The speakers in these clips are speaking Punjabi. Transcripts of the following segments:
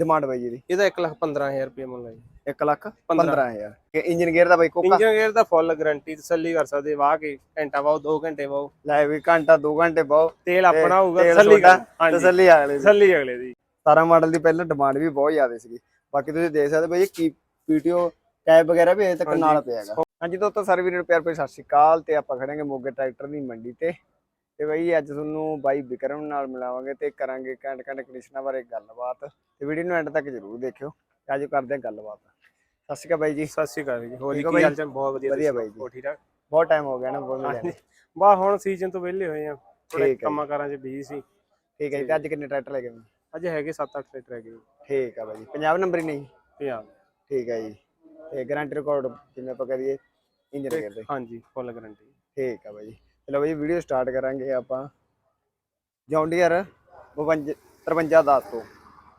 ਡਿਮਾਂਡ ਬਾਈ ਇਹਦੀ? ਇਹਦਾ 1 ਲੱਖ 15000 ਰੁਪਏ ਮੁੱਲ ਹੈ ਜੀ। 1 ਲੱਖ 15000 ਕਿ ਇੰਜਨ ਗੇਅਰ ਦਾ ਬਾਈ ਕੋਕਾ? ਇੰਜਨ ਗੇਅਰ ਦਾ ਫੁੱਲ ਗਾਰੰਟੀ ਤਸੱਲੀ ਕਰ ਸਕਦੇ ਵਾਹ ਕੇ ਘੰਟਾ ਵਾਓ 2 ਘੰਟੇ ਵਾਓ। ਲੈ ਵੀ ਘੰਟਾ 2 ਘੰਟੇ ਬਹੁ ਤੇਲ ਆਪਣਾ ਹੋਊਗਾ ਤਸੱਲੀ ਤਸੱਲੀ ਅਗਲੇ ਦੀ। ਤਸੱਲੀ ਅਗਲੇ ਦੀ। 17 ਮਾਡਲ ਦੀ ਪਹਿਲਾਂ ਡਿਮਾਂਡ ਵੀ ਬਹੁਤ ਜ਼ਿਆਦਾ ਸੀਗੀ। ਬਾਕੀ ਤੁਸੀਂ ਦੇਖ ਸਕਦੇ ਬਾਈ ਕੀ ਪੀਟੀਓ ਕੈਬ ਵਗੈਰਾ ਵੀ ਅਜੇ ਤੱਕ। ਨਾਲ ਪਿਆ ਹੈਗਾ। ਹਾਂਜੀ ਦੋਸਤੋ ਸਾਰੇ ਨੂੰ ਪਿਆਰ ਭਰੀ ਸਤਿ ਸ਼੍ਰੀ ਅਕਾਲ ਤੇ ਆਪਾਂ ਖੜਾਂਗੇ ਮੋਗੇ ਟਰੈਕਟਰ ਦੀ ਮੰਡੀ ਤੇ। ਤੇ ਬਾਈ ਅੱਜ ਤੁਹਾਨੂੰ ਬਾਈ ਵਿਕਰਮ ਨਾਲ ਮਿਲਾਵਾਂਗੇ ਤੇ ਕਰਾਂਗੇ ਘੰਟ ਘੰਟ ਕੰਡੀਸ਼ਨਾਂ ਬਾਰੇ ਗੱਲਬਾਤ ਤੇ ਵੀਡੀਓ ਨੂੰ ਐਂਡ ਤੱਕ ਜ਼ਰੂਰ ਦੇਖਿਓ ਅੱਜ ਕਰਦੇ ਹਾਂ ਗੱਲਬਾਤ। ਸਤਿ ਸ਼੍ਰੀ ਅਕਾਲ ਬਾਈ ਜੀ। ਸਤਿ ਸ਼੍ਰੀ ਅਕਾਲ ਜੀ। ਹੋਰ ਜੀ ਕੀ? ਹਾਲ ਚਾਲ? ਬਹੁਤ ਵਧੀਆ ਵਧੀਆ ਬਾਈ ਜੀ। ਠੀਕ ਠਾਕ? ਬਹੁਤ ਟਾਈਮ ਹੋ ਗਿਆ ਨਾ ਮਿਲਿਆ ਹਾਂਜੀ ਬਾ ਹੁਣ ਸੀਜ਼ਨ ਤੋਂ ਵਿਹਲੇ ਹੋਏ ਆ। ਥੋੜੇ ਕੰਮਾਂ ਕਾਰਾਂ 'ਚ ਬਿਜ਼ੀ ਸੀ। ਠੀਕ ਹੈ ਜੀ ਤੇ ਅੱਜ ਕਿੰਨੇ ਟਰੈਕਟਰ ਲੈ ਕੇ ਆਏ? ਅੱਜ ਹੈਗੇ 7-8 ਟਰੈਕਟਰ ਹੈਗੇ ਜੀ। ਠੀਕ ਆ ਬਾਈ ਜੀ। ਪੰਜਾਬ ਨੰਬਰ ਹੀ ਨਹੀਂ? ਪੰਜਾਬ ਠੀਕ ਹੈ ਜੀ। ਤੇ ਗਾਰੰਟੀ ਰਿਕਾਰਡ ਜਿਵੇਂ ਆਪਾਂ ਕਰੀਏ ਇੰਜਨ ਗੇਅਰ ਦੇ। ਹਾਂਜੀ ਫੁੱਲ ਗਾਰੰਟੀ ਠੀਕ ਆ ਬਾਈ ਚਲੋ ਬਾਈ ਵੀਡੀਓ ਸਟਾਰਟ ਕਰਾਂਗੇ ਆਪਾਂ। ਜੌਂਡੀਅਰ 52 5310 ਤੋਂ।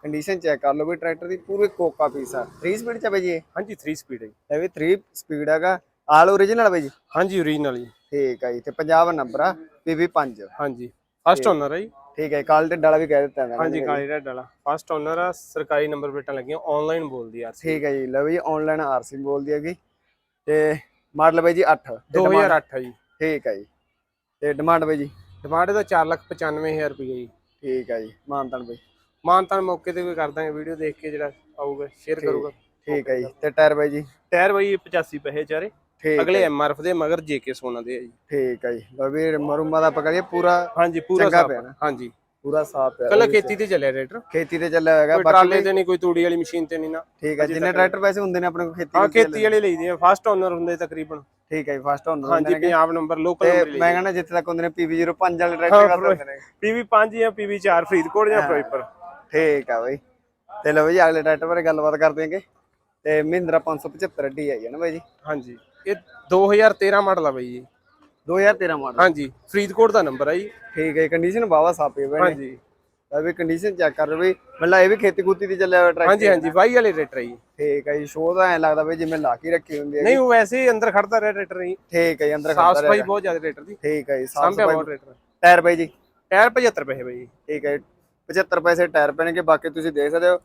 ਕੰਡੀਸ਼ਨ ਚੈੱਕ ਕਰ ਲਓ ਵੀ ਟਰੈਕਟਰ ਦੀ ਪੂਰੀ ਕੋਕਾ ਪੀਸ ਆ। 3 ਸਪੀਡ ਚ ਬਾਈ ਜੀ ਹਾਂਜੀ 3 ਸਪੀਡ ਹੈ ਜੀ। ਇਹ ਵੀ 3 ਸਪੀਡ ਹੈਗਾ। ਆਲ ਓਰੀਜਨਲ ਬਾਈ ਜੀ? ਹਾਂਜੀ ਓਰੀਜਨਲ ਜੀ। ਠੀਕ ਆ ਜੀ ਤੇ ਪੰਜਾਬ ਨੰਬਰ ਆ PV5 ਹਾਂਜੀ ਫਸਟ ਓਨਰ ਹੈ ਜੀ। ਠੀਕ ਹੈ ਕਾਲ ਤੇ ਡਾਲਾ ਵੀ ਕਹਿ ਦਿੱਤਾ ਨੇ। ਹਾਂਜੀ ਕਾਲੀ ਰੈਡ ਵਾਲਾ। ਫਸਟ ਓਨਰ ਆ ਸਰਕਾਰੀ ਨੰਬਰ ਪਲੇਟਾਂ ਲੱਗੀਆਂ ਆਨਲਾਈਨ ਬੋਲਦੀ ਆ ਠੀਕ ਹੈ ਜੀ ਲਓ ਜੀ ਆਨਲਾਈਨ ਆਰਸੀ ਬੋਲਦੀ ਹੈਗੀ। ਤੇ ਮਾਡਲ ਬਾਈ ਜੀ 8 2008 ਹੈ ਜੀ। ਠੀਕ ਹੈ ਜੀ। ਤੇ ਡਿਮਾਂਡ ਬਾਈ ਜੀ? ਡਿਮਾਂਡ ਇਹਦਾ 495000 ਰੁਪਏ ਜੀ। ਠੀਕ ਹੈ ਜੀ। ਮਾਨਤਨ ਬਾਈ। ਮਾਨਤਾਨ ਮੌਕੇ ਤੇ ਕੋਈ ਕਰ ਦਾਂਗੇ ਵੀਡੀਓ ਦੇਖ ਕੇ ਜਿਹੜਾ ਆਊਗਾ ਸ਼ੇਅਰ ਕਰੂਗਾ। ਠੀਕ ਹੈ ਜੀ। ਤੇ ਟਾਇਰ ਬਾਈ ਜੀ? ਟਾਇਰ ਬਾਈ 85 ਪੈਸੇ ਚਾਰੇ। ਅਗਲੇ ਐਮਆਰਐਫ ਦੇ ਮਗਰ ਜੇਕੇ ਸੋਨਾ ਦੇ ਆ ਜੀ। ਠੀਕ ਹੈ ਜੀ। ਲਓ ਵੀ ਮਰੂਮਾ ਦਾ ਆਪਾਂ ਕਰੀਏ ਪੂਰਾ ਹਾਂਜੀ ਪੂਰਾ ਚੰਗਾ ਪਿਆ। ਹਾਂਜੀ। ਪੂਰਾ ਸਾਫ਼ ਪਿਆ ਕੱਲਾ ਖੇਤੀ ਤੇ ਚੱਲਿਆ ਟਰੈਕਟਰ? ਖੇਤੀ ਤੇ ਚੱਲਿਆ ਹੋਏਗਾ ਕੋਈ ਬਾਕੀ ਟਰਾਲੇ ਤੇ ਨਹੀਂ ਕੋਈ ਤੂੜੀ ਵਾਲੀ ਮਸ਼ੀਨ ਤੇ ਨਹੀਂ ਨਾ। ਠੀਕ ਹੈ ਜਿੰਨੇ ਟਰੈਕਟਰ ਵੈਸੇ ਹੁੰਦੇ ਨੇ ਆਪਣੇ ਕੋਲ ਖੇਤੀ ਹਾਂ ਖੇਤੀ ਵਾਲੇ ਲਈਦੇ ਆ ਫਸਟ ਓਨਰ ਹੁੰਦੇ ਤਕਰੀਬਨ। ਠੀਕ ਹੈ ਜੀ ਫਸਟ ਹੁੰਦੇ ਹਾਂਜੀ ਪੰਜਾਬ ਨੰਬਰ ਲੋਕਲ ਤੇ ਨੰਬਰ ਮੈਂ ਕਹਿੰਦਾ ਜਿੱਥੇ ਤੱਕ ਹੁੰਦੇ ਨੇ PV05 ਵਾਲੇ ਟਰੈਕਟਰ ਕਰਦੇ ਹੁੰਦੇ ਨੇ। ਪੀਵੀ 5 ਜਾਂ ਪੀਵੀ 4 ਫਰੀਦਕੋਟ ਜਾਂ ਫਿਰੋਜ਼ਪੁਰ। ਠੀਕ ਆ ਬਈ। ਤੇ ਲਓ ਜੀ ਅਗਲੇ ਟਰੈਕਟਰ ਬਾਰੇ ਗੱਲਬਾਤ ਕਰਦੇ ਹਾਂਗੇ। ਤੇ ਮਹਿੰਦਰਾ 575 ਡੀ ਆਈ ਹੈ ਨਾ ਬਾਈ ਜੀ? ਹਾਂਜੀ। ਇਹ 2013 ਮਾਡਲ ਆ ਬਾਈ ਜੀ। 2013 ਮਾਡਲ ਹਾਂਜੀ ਫਰੀਦਕੋਟ ਦਾ ਨੰਬਰ ਆ ਜੀ। ਠੀਕ ਹੈ ਕੰਡੀਸ਼ਨ ਬਾਵਾ ਸਾਪੇ ਬਣੇ ਹਾਂਜੀ। ਇਹ ਵੀ ਕੰਡੀਸ਼ਨ ਚੈੱਕ ਕਰ ਲਓ ਬਈ ਮਤਲਬ ਇਹ ਵੀ ਖੇਤੀ ਖੂਤੀ ਦੀ ਚੱਲਿਆ ਹੋਇਆ ਟਰੈਕਟਰ ਹਾਂਜੀ ਹਾਂਜੀ ਵਾਈ ਵਾਲੇ ਟਰੈਕਟਰ ਆ ਜੀ। ਠੀਕ ਹੈ ਜੀ ਸ਼ੋਅ ਦਾ ਐ ਲੱਗਦਾ ਬਈ ਜਿਵੇਂ ਲਾ ਕੇ ਰੱਖੀ ਹੁੰਦੀ ਹੈ ਨਹੀਂ ਉਹ ਵੈਸੇ ਹੀ ਅੰਦਰ ਖੜਦਾ ਰਿਹਾ ਟਰੈਕਟਰ ਜੀ। ਠੀਕ ਹੈ ਜੀ ਅੰਦਰ ਸਾਫ਼ ਖੜਦਾ ਸਫ਼ਾਈ ਰਹੇਗਾ। ਬਹੁਤ ਜ਼ਿਆਦਾ ਟਰੈਕਟਰ ਦੀ। ਠੀਕ ਹੈ ਜੀ ਸਾਫ਼ ਸਾਂਭਿਆ ਸਫ਼ਾਈ ਬਹੁਤ ਟਰੈਕਟਰ ਟਾਇਰ ਬਾਈ ਜੀ। ਟਾਇਰ 75 ਪੈਸੇ ਬਾਈ। ਜੀ ਠੀਕ ਹੈ 75 ਪੈਸੇ ਟਾਇਰ ਪੈਣਗੇ ਬਾਕੀ ਤੁਸੀਂ ਦੇਖ ਸਕਦੇ ਹੋ।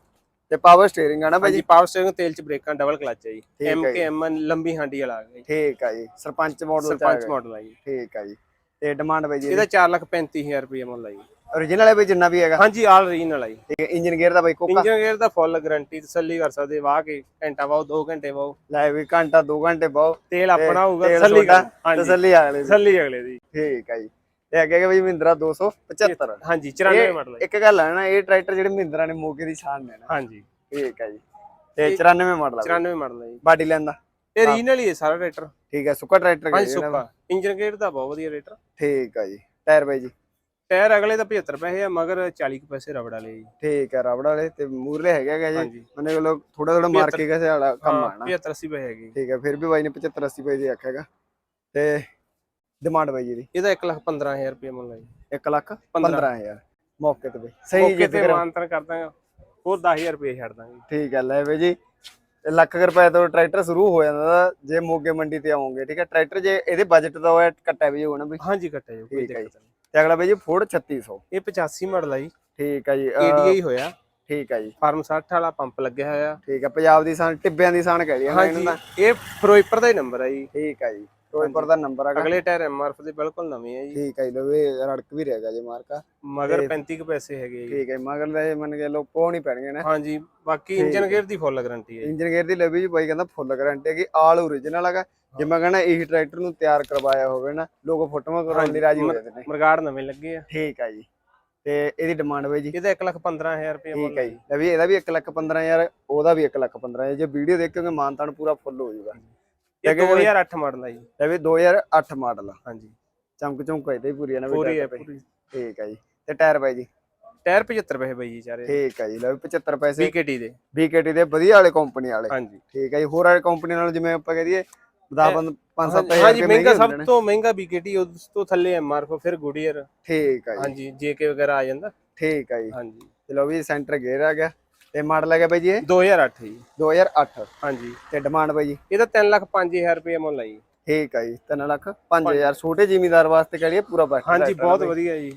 ਤੇ ਪਾਵਰ ਸਟੀਅਰਿੰਗ ਆ ਨਾ ਬਾਈ ਹਾਂਜੀ ਜੀ? ਪਾਵਰ ਸਟੀਅਰਿੰਗ ਤੇਲ ਚ ਬ੍ਰੇਕਾਂ ਡਬਲ ਕਲਚ ਹੈ ਜੀ। ਹੈ ਐਮ ਕੇ ਐਮ ਲੰਬੀ ਹਾਂਡੀ ਵਾਲਾ ਆ ਗਿਆ ਜੀ। ਠੀਕ ਹੈ ਜੀ। ਸਰਪੰਚ ਮਾਡਲ ਆ ਸਰਪੰਚ। ਮਾਡਲ ਆ ਜੀ। ਠੀਕ ਹੈ ਜੀ। ਤੇ ਡਿਮਾਂਡ ਬਾਈ ਜੀ ਇਹਦਾ 435000 ਰੁਪਏ ਮੁੱਲ ਆ ਜੀ। Origignal ਹੈ ਬਈ ਜਿੰਨਾ ਵੀ ਹੈਗਾ? ਹਾਂਜੀ ਆਲ ਰੀਜਨਲ ਆ ਜੀ। ਠੀਕ ਹੈ ਇੰਜਨ ਗੇਅਰ ਦਾ ਬਾਈ ਕੋਕਾ? ਇੰਜਨ ਗੇਅਰ ਦਾ ਫੁੱਲ ਗਾਰੰਟੀ ਤਸੱਲੀ ਕਰ ਸਕਦੇ ਵਾਹ ਕੇ ਘੰਟਾ ਵਾਓ 2 ਘੰਟੇ ਵਾਓ। ਲੈ ਵੀ ਘੰਟਾ 2 ਘੰਟੇ ਬਹੁ ਤੇਲ ਆਪਣਾ ਹੋਊਗਾ ਤਸੱਲੀ ਕਰ ਹਾਂਜੀ। ਤਸੱਲੀ ਅਗਲੇ ਦੀ। ਤਸੱਲੀ ਅਗਲੇ ਦੀ। ਠੀਕ ਹੈ ਜੀ। ਤੇ ਅੱਗੇ ਹੈਗਾ ਬਈ ਮਹਿੰਦਰਾ 275 ਹਾਂਜੀ 94 ਮਾਡਲ ਇੱਕ ਗੱਲ ਹੈ ਨਾ ਇਹ ਟਰੈਕਟਰ ਜਿਹੜੇ ਮਹਿੰਦਰਾ ਨੇ ਮੋਗੇ ਦੀ ਸ਼ਾਨ ਨੇ ਨਾ। ਹਾਂਜੀ। ਠੀਕ ਹੈ ਜੀ। ਤੇ 94 ਮਾਡਲ ਆ 94 ਮਾਡਲ ਆ ਜੀ। ਬਾਡੀ ਲੈਂਦਾ। ਇਹ ਰੀਜਨਲ ਹੀ ਹੈ ਸਾਰਾ ਟਰੈਕਟਰ ਠੀਕ ਹੈ ਸੁੱਕਾ ਟਰੈਕਟਰ ਹਾਂਜੀ ਸੁੱਕਾ। ਇੰਜਨ ਗੇਅਰ ਦਾ ਬਹੁਤ ਵਧੀਆ ਟਰੈਕਟਰ ਠੀਕ ਹੈ ਜੀ। ਟਾਇਰ ਬਾਈ ਜੀ। ਟਾਇਰ ਅਗਲੇ ਦਾ 75 ਪੈਸੇ ਆ ਮਗਰ 40 ਕੁ ਪੈਸੇ ਰਬੜ ਵਾਲੇ ਜੀ। ਠੀਕ ਹੈ ਰਬੜ ਵਾਲੇ ਤੇ ਮੂਰਲੇ ਹੈਗੇ ਜੀ। ਉਹਨੇ ਕੋਲ ਥੋੜਾ ਥੋੜਾ ਮਾਰ ਕੇ ਕਿਸੇ ਵਾਲਾ ਕੰਮ ਹਾਂ ਆਣਾ 75 80 ਪੈਸੇ ਹੈਗੇ ਠੀਕ ਹੈ ਫਿਰ ਵੀ ਬਾਈ ਨੇ 75 80 ਪੈਸੇ ਆਖਿਆਗਾ ਤੇ ਡਿਮਾਂਡ ਬਾਈ ਇਹਦਾ। 1 ਲੱਖ 15000 ਰੁਪਏ ਮੁੱਲ ਹੈ ਜੀ। 1 ਲੱਖ 15000 ਮੌਕੇ ਤੇ ਬਈ। ਸਹੀ ਮੌਕੇ ਜੀ ਤੇ ਮਾਨਤਨ ਕਰ ਦਾਂਗੇ। ਹੋਰ 10000 ਰੁਪਏ ਛੱਡ ਦਾਂਗੇ। ਠੀਕ ਹੈ ਲੈ ਬਈ ਜੀ। ਲੱਖ ਰੁਪਏ ਤੋਂ ਟਰੈਕਟਰ ਸ਼ੁਰੂ ਹੋ ਜਾਂਦਾ ਜੇ ਮੋਗੇ ਮੰਡੀ ਤੇ ਆਉਂਗੇ ਠੀਕ ਹੈ। ਟਰੈਕਟਰ ਜੇ ਇਹਦੇ ਬਜਟ ਦਾ ਹੋਇਆ ਕੱਟਿਆ ਵੀ ਹੋਣਾ ਬਈ। ਹਾਂਜੀ ਕੱਟਿਆ ਜੀ ਕੋਈ ਦਿੱਕਤ ਨਹੀਂ। ਤੇ ਅਗਲਾ ਬਈ ਜੀ ਫੋਰਡ 3600 ਇਹ 85 ਮਾਡਲ ਆ ਜੀ। ਠੀਕ ਹੈ ਜੀ ਏਡੀਆਈ ਹੋਇਆ। ਠੀਕ ਹੈ ਜੀ। ਫਾਰਮ 60 ਵਾਲਾ ਪੰਪ ਲੱਗਿਆ ਹੋਇਆ। ਠੀਕ ਹੈ ਪੰਜਾਬ ਦੀ ਸਾਨ ਟਿੱਬਿਆਂ ਦੀ ਸਾਨ ਕਹਿ ਲਈ ਇਹਨਾਂ ਦਾ। ਇਹ ਫਿਰੋਜ਼ਪੁਰ ਦਾ ਹੀ ਨੰਬਰ ਹੈ ਜੀ। ਠੀਕ ਹੈ ਜੀ। ਫਿਰੋਜ਼ਪੁਰ ਦਾ ਨੰਬਰ ਹੈਗਾ। ਅਗਲੇ ਟਾਇਰ ਐਮਆਰਐਫ ਦੇ ਬਿਲਕੁਲ ਨਵੇਂ ਆ ਜੀ। ਠੀਕ ਹੈ ਲੋ ਇਹ ਰੜਕ ਵੀ ਰਹੇਗਾ ਜੀ ਮਾਰਕਾ। ਮਗਰ 35 ਕੁ ਪੈਸੇ ਹੈਗੇ ਜੀ। ਠੀਕ ਹੈ ਮਗਰ ਲੈ ਮੰਨ ਕੇ ਲੋ ਪੋ ਨਹੀਂ ਪੈਣਗੇ ਨਾ। ਹਾਂਜੀ ਬਾਕੀ ਇੰਜਨ ਗੇਅਰ ਦੀ ਫੁੱਲ ਗਾਰੰਟੀ ਹੈ ਇੰਜਨ ਗੇਅਰ ਦੀ ਲਵੀ ਜੀ ਬਾਈ ਕਹਿੰਦਾ ਫੁੱਲ ਗਾਰੰਟੀ ਹੈਗੀ ਆਲ ਓਰੀਜਨਲ ਹੈਗਾ। ਜੇ ਮੈਂ ਕਹਿੰਦਾ ਇਹੀ ਟਰੈਕਟਰ ਨੂੰ ਤਿਆਰ ਕਰਵਾਇਆ ਹੋਵੇ ਨਾ ਲੋਕ ਫੋਟੋਆਂ ਕਰਾਉਣ ਲਈ ਰਾਜੀ ਹੋ ਜਾਂਦੇ ਨੇ। ਮਰਗਾੜ ਨਵੇਂ ਲੱਗੇ ਆ। ਠੀਕ ਹੈ ਜੀ। ਤੇ ਇਹਦੀ ਡਿਮਾਂਡ ਬਾਈ ਜੀ। ਇਹਦਾ 1 ਲੱਖ 15000 ਰੁਪਏ ਠੀਕ ਹੈ ਜੀ। ਲੈ ਵੀ ਇਹਦਾ ਵੀ 1 ਲੱਖ 15000 ਉਹਦਾ ਵੀ 1 ਲੱਖ 15000 ਜੇ ਵੀਡੀਓ ਦੇਖੋਗੇ ਮਾਨਤਾਨ ਪੂਰਾ ਫੁੱਲ ਹੋ ਜਾਊਗਾ। ਇਹ 2008 ਮਾਡਲ ਹੈ ਜੀ। ਲੈ ਵੀ 2008 ਮਾਡਲ ਹਾਂਜੀ। ਚਮਕ ਚਮਕ ਇਹਦੇ ਪੂਰੀ ਹੈ ਨਾ ਪੂਰੀ ਹੈ ਪੂਰੀ। ਠੀਕ ਹੈ ਜੀ। ਤੇ ਟਾਇਰ ਬਾਈ ਜੀ? ਟਾਇਰ 75 ਪੈਸੇ ਬਈ ਜੀ ਚਾਰੇ ਠੀਕ ਹੈ ਜੀ ਲੈ ਵੀ 75 ਪੈਸੇ। ਬੀਕੇਟੀ ਦੇ। BKT ਦੇ ਵਧੀਆ ਵਾਲੇ ਕੰਪਨੀ ਵਾਲੇ। ਹਾਂਜੀ। ਠੀਕ ਹੈ ਜੀ ਹੋਰ ਵਾਲੇ ਕੰਪਨੀ ਨਾਲ ਜਿਵੇਂ ਆਪਾਂ ਕਹਿ ਦਈਏ 10 5 7 ਹਾਂਜੀ ਮਹਿੰਗਾ ਸਭ ਤੋਂ ਮਹਿੰਗਾ ਬੀਕੇਟੀ ਉਸ ਤੋਂ ਥੱਲੇ ਐਮਆਰਐਫ ਫਿਰ ਗੁਡੀਅਰ ਠੀਕ ਹੈ ਜੀ। ਹਾਂਜੀ ਜੇਕੇ ਵਗੈਰਾ ਆ ਜਾਂਦਾ। ਠੀਕ ਹੈ ਜੀ। ਹਾਂਜੀ। ਚਲੋ ਵੀ ਸੈਂਟਰ ਗੇਅਰ ਆ ਗਿਆ। ਤੇ ਮਾਡਲ ਹੈਗਾ ਬਾਈ ਜੀ ਇਹ? 2008 ਜੀ। 2008 ਹਾਂਜੀ। ਤੇ ਡਿਮਾਂਡ ਬਾਈ ਜੀ? ਇਹਦਾ 3 ਲੱਖ 5000 ਰੁਪਏ ਮੁੱਲ ਹੈ ਜੀ। ਠੀਕ ਹੈ ਜੀ 3 ਲੱਖ 5000 ਛੋਟੇ ਜ਼ਿਮੀਦਾਰ ਵਾਸਤੇ ਕਹ ਲਈਏ ਪੂਰਾ ਬੈਠ ਹਾਂਜੀ ਬਹੁਤ ਵਧੀਆ ਜੀ।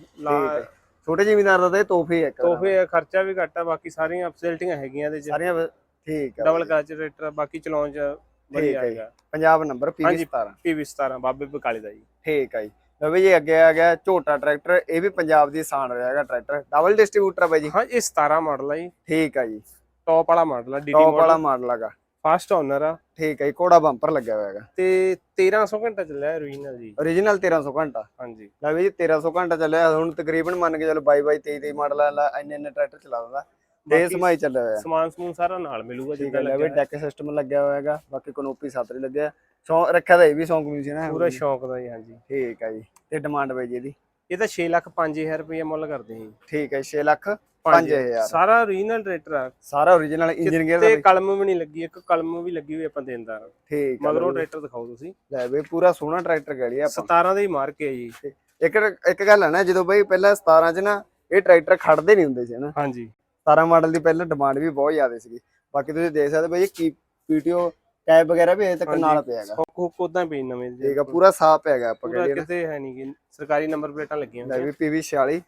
ਹੈ ਛੋਟੇ ਜ਼ਿਮੀਂਦਾਰ ਦਾ ਤਾਂ ਤੋਹਫੇ ਤਰ੍ਹਾਂ ਤੋਹਫੇ ਖਰਚਾ ਵੀ ਘੱਟ ਆ ਬਾਕੀ ਸਾਰੀਆਂ ਫੈਸਿਲਿਟੀਆਂ ਹੈਗੀਆਂ ਇਹਦੇ ਦਾ। ਚ। ਸਾਰੀਆਂ ਠੀਕ ਆ ਡਬਲ ਆ, ਬਾਕੀ ਚਲਾਉਣ ਚ ਵਧੀਆ ਹੈ। ਹੈਗਾ। ਪੰਜਾਬ ਨੰਬਰ ਪੀਵੀ ਹਾਂਜੀ। 17 ਪੀਵੀ 17 ਬਾਬੇ ਬਕਾਲੇ ਦਾ ਜੀ। ਠੀਕ ਆ ਜੀ। ਲਓ ਬਈ ਜੀ ਅੱਗੇ ਆ ਗਿਆ ਝੋਟਾ ਟਰੈਕਟਰ ਇਹ ਵੀ ਪੰਜਾਬ ਦੀ ਸ਼ਾਨ ਰਿਹਾ ਹੈਗਾ ਟਰੈਕਟਰ। ਡਬਲ ਡਿਸਟ੍ਰੀਬਿਊਟਰ ਆ ਬਾਈ ਜੀ। ਹਾਂ ਇਹ 17 ਮਾਡਲ ਆ ਜੀ। ਠੀਕ ਆ ਜੀ। ਟੌਪ ਵਾਲਾ ਮਾਡਲ ਆ ਡੀਡੀ ਟੌਪ ਵਾਲਾ ਮਾਡਲ ਹੈਗਾ। ਫਾਸਟ ਓਨਰ ਆ। ਠੀਕ ਆ ਜੀ ਕੋੜਾ ਬੰਪਰ ਲੱਗਿਆ ਹੋਇਆ ਹੈਗਾ। ਤੇ 1300 ਘੰਟਾ ਚੱਲਿਆ ਓਰੀਜਨਲ ਜੀ। origignal 1300 ਘੰਟਾ। ਹਾਂਜੀ ਲੈ ਬਈ ਜੀ 1300 ਘੰਟਾ ਚੱਲਿਆ ਹੁਣ ਤਕਰੀਬਨ ਮੰਨ ਕੇ ਚਲੋ 22 22 23 23 ਮਾਡਲ ਵਾਲਾ ਇੰਨੇ ਇੰਨੇ ਟਰੈਕਟਰ ਚਲਾ ਦਿੰਦਾ। ਦੇ ਬਾਕੀ ਸਮਾਈ ਚੱਲਿਆ ਹੋਇਆ। ਸਮਾਨ ਸਮੂਨ ਸਾਰਾ ਨਾਲ ਮਿਲੂਗਾ ਜਿੱਦਾਂ ਲੱਗਿਆ ਡੈਕ ਸਿਸਟਮ ਲੱਗਿਆ ਹੋਇਆ ਹੈਗਾ ਬਾਕੀ ਕਨੋਪੀ ਸਾਤਰੀ ਲੱਗਿਆ। ਸ਼ੌਂਕ ਰੱਖਿਆ ਤਾਂ ਇਹ ਵੀ ਸ਼ੌਂਕ ਮਿਊਜ਼ੀਅਮ ਹੈ। ਪੂਰਾ ਸ਼ੌਂਕ ਦਾ ਜੀ ਹਾਂਜੀ। ਠੀਕ ਹੈ ਜੀ ਤੇ ਡਿਮਾਂਡ ਬਾਈ ਜੀ ਇਹਦੀ। ਇਹ ਤਾਂ 6 ਲੱਖ 5000 ਰੁਪਏ ਮੁੱਲ ਕਰਦੇ ਜੀ ਠੀਕ ਹੈ 6 ਲੱਖ 5000 5000 ਸਾਰਾ ਓਰੀਜਨਲ ਟਰੈਕਟਰ ਆ। ਸਾਰਾ origignal ਇੰਜਨ ਗੇਅਰ ਤੇ ਕਲਮ ਵੀ ਨਹੀਂ ਲੱਗੀ ਇੱਕ ਕਲਮ ਵੀ ਲੱਗੀ ਹੋਈ ਆਪਾਂ ਦੇਣਦਾਰ ਠੀਕ ਮਗਰੋਂ। ਟਰੈਕਟਰ ਦਿਖਾਓ ਤੁਸੀਂ। ਲੈ ਬਈ ਪੂਰਾ ਸੋਹਣਾ ਟਰੈਕਟਰ ਕਹਿ ਲਿਆ ਆਪਾਂ। 17 ਦਾ ਹੀ ਮਾਰਕ ਹੈ ਜੀ। ਇੱਕ ਇੱਕ ਗੱਲ ਹੈ ਨਾ ਜਦੋਂ ਬਈ ਪਹਿਲਾਂ 17 ਚ ਨਾ ਇਹ ਟਰੈਕਟਰ ਖੜਦੇ ਨਹੀਂ ਹੁੰਦੇ ਸੀ ਹਨਾ ਹਾਂਜੀ। 17 ਮਾਡਲ ਦੀ ਪਹਿਲਾਂ ਡਿਮਾਂਡ ਵੀ ਬਹੁਤ ਜ਼ਿਆਦਾ ਸੀਗੀ। ਬਾਕੀ ਤੁਸੀਂ ਦੇਖ ਸਕਦੇ ਬਈ ਇਹ ਕੀ ਪੀਟੀਓ ਕੈਬ ਵਗੈਰਾ ਵੀ ਅਜੇ ਤੱਕ ਹਾਂਜੀ। ਨਾਲ ਪਿਆ ਹੈਗਾ। ਹੁੱਕ ਹੁੱਕ ਉਦਾਂ ਪਈ ਨਵੇਂ ਜਿਹੇ। ਠੀਕ ਆ ਪੂਰਾ ਸਾਫ਼ ਹੈਗਾ ਆਪਾਂ ਪੂਰਾ ਕਹਿੰਦੇ ਕਿਤੇ ਹੈ ਨਹੀਂ ਕਿ ਸਰਕਾਰੀ ਨੰਬਰ ਪਲੇਟਾਂ ਲੱਗੀਆਂ ਲੈ ਵੀ ਪੀਵੀ 46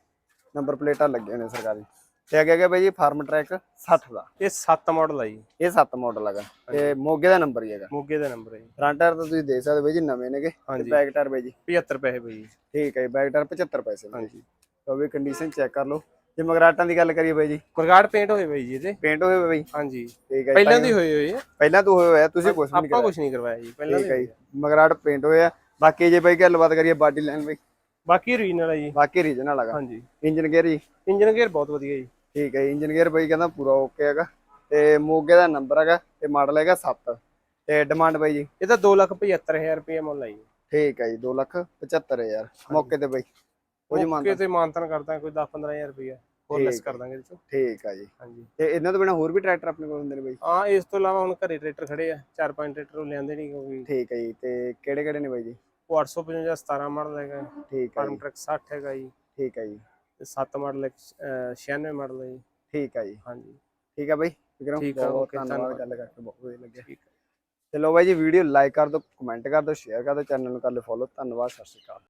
ਨੰਬਰ ਪਲੇਟਾਂ ਲੱਗੀਆਂ ਨੇ ਸਰਕਾਰੀ। ਤੇ ਅੱਗੇ ਅੱਗੇ ਬਈ ਜੀ ਫਾਰਮ ਟਰੈਕ 60 ਦਾ। ਇਹ 7 ਮਾਡਲ ਆ ਜੀ। ਇਹ 7 ਮਾਡਲ ਹੈਗਾ। ਤੇ ਮੋਗੇ ਦਾ ਨੰਬਰ ਹੀ ਹੈਗਾ। ਮੋਗੇ ਦਾ ਨੰਬਰ ਹੈ ਜੀ। ਫਰੰਟ ਟਾਇਰ ਤਾਂ ਤੁਸੀਂ ਦੇਖ ਸਕਦੇ ਬਈ ਜੀ ਨਵੇਂ ਨੇਗੇ। ਤੇ ਹਾਂਜੀ। ਬੈਕ ਟਾਇਰ ਬਈ ਜੀ। 75 ਪੈਸੇ ਜੀ। ਠੀਕ ਹੈ ਜੀ ਬੈਕ ਟਾਇਰ 75 ਪੈਸੇ ਹਾਂਜੀ। ਤਾਂ ਵੀ ਕੰਡੀਸ਼ਨ ਚੈੱਕ ਕਰ ਲਓ। ਜੇ ਮਗਰਾਟਾਂ ਦੀ ਗੱਲ ਕਰੀਏ ਬਈ ਜੀ। ਮਰਗਾੜ ਪੇਂਟ ਹੋਏ ਬਈ ਜੀ ਇਹਦੇ। ਪੇਂਟ ਹੋਏ ਹੋਏ ਬਈ? ਹਾਂਜੀ। ਠੀਕ ਹੈ ਪਹਿਲਾਂ ਦੀ ਹੋਏ ਹੋਏ ਆ ਪਹਿਲਾਂ ਤੋਂ ਹੋਏ ਹੋਇਆ ਤੁਸੀਂ ਕੁਝ ਨਹੀਂ ਆਪਾਂ ਕੁਝ ਨਹੀਂ ਕਰਵਾਇਆ ਜੀ ਪਹਿਲਾਂ ਠੀਕ ਹੈ ਜੀ ਮਗਰਾਟ ਪੇਂਟ ਹੋਇਆ ਬਾਕੀ ਜੇ ਬਈ ਗੱਲਬਾਤ ਕਰੀਏ ਬਾਡੀ ਲਾਈਨ ਬਈ। ਬਾਕੀ ਓਰੀਜਨਲ ਹੈ ਜੀ। ਬਾਕੀ ਰੀਜਨਲ ਹੈਗਾ। ਹਾਂਜੀ। ਇੰਜਨ ਗੇਅਰ ਜੀ। ਇੰਜਨ ਗੇਅਰ ਬਹੁਤ ਵਧੀਆ ਜੀ। ਠੀਕ ਹੈ ਇੰਜਨ ਗੇਅਰ ਬਈ ਕਹਿੰਦਾ ਪੂਰਾ ਓਕੇ ਹੈਗਾ। ਤੇ ਮੋਗੇ ਦਾ ਨੰਬਰ ਹੈਗਾ ਤੇ ਮਾਡਲ ਹੈਗਾ 7 ਤੇ ਡਿਮਾਂਡ ਬਈ ਜੀ। ਇਹ ਤਾਂ 275000 ਰੁਪਏ ਮੁੱਲ ਹੈ ਜੀ। ਠੀਕ ਹੈ ਜੀ 2 ਲੱਖ 75000 ਮੌਕੇ ਤੇ ਬਈ। ਜੀ ਮੌਕੇ ਤੇ ਮਾਨਤਨ ਕਰਦਾ ਕੋਈ 10-15000 ਰੁਪਏ ਹੋਰ ਲੈਸ ਕਰ ਦਾਂਗੇ ਇਹਦੇ ਚੋਂ। ਠੀਕ ਹੈ ਜੀ। ਹਾਂਜੀ। ਤੇ ਇਹਨਾਂ ਤੋਂ ਬਿਨਾ ਹੋਰ ਵੀ ਟਰੈਕਟਰ ਆਪਣੇ ਕੋਲ ਹੁੰਦੇ ਨੇ ਬਈ? ਹਾਂ ਇਸ ਤੋਂ ਇਲਾਵਾ ਹੁਣ ਘਰੇ ਟਰੈਕਟਰ ਖੜੇ ਆ ਚਾਰ ਪੰਜ ਟਰੈਕਟਰ ਉਹ ਲਿਆਂਦੇ ਨਹੀਂ ਕਿਉਂਕਿ ਠੀਕ ਹੈ ਜੀ ਤੇ ਕਿਹੜੇ ਕਿਹੜੇ ਨੇ ਬਾਈ ਜੀ? ਉਹ 855 17 ਮਾਡਲ ਹੈਗਾ। ਠੀਕ ਹੈ ਫਾਰਮ ਟਰੱਕ 60 ਹੈਗਾ ਜੀ। ਠੀਕ ਹੈ ਜੀ। ਤੇ 7 ਮਾਡਲ 96 ਮਾਡਲ ਹੈ ਜੀ। ਠੀਕ ਹੈ ਜੀ। ਹਾਂਜੀ। ਠੀਕ ਹੈ ਬਾਈ ਵਿਕਰਮ ਠੀਕ ਆ, ਬਹੁਤ ਧੰਨਵਾਦ। ਗੱਲ ਕਰਕੇ ਬਹੁਤ ਵਧੀਆ ਲੱਗਿਆ। ਹੈ ਚਲੋ ਬਾਈ ਜੀ ਵੀਡੀਓ ਲਾਈਕ ਕਰ ਦਿਓ ਕਮੈਂਟ ਕਰ ਦਿਓ ਸ਼ੇਅਰ ਕਰ ਦਿਓ ਚੈਨਲ ਨੂੰ ਕਰ ਲਿਓ ਫੋਲੋ ਧੰਨਵਾਦ ਸਤਿ ਸ਼੍ਰੀ ਅਕਾਲ।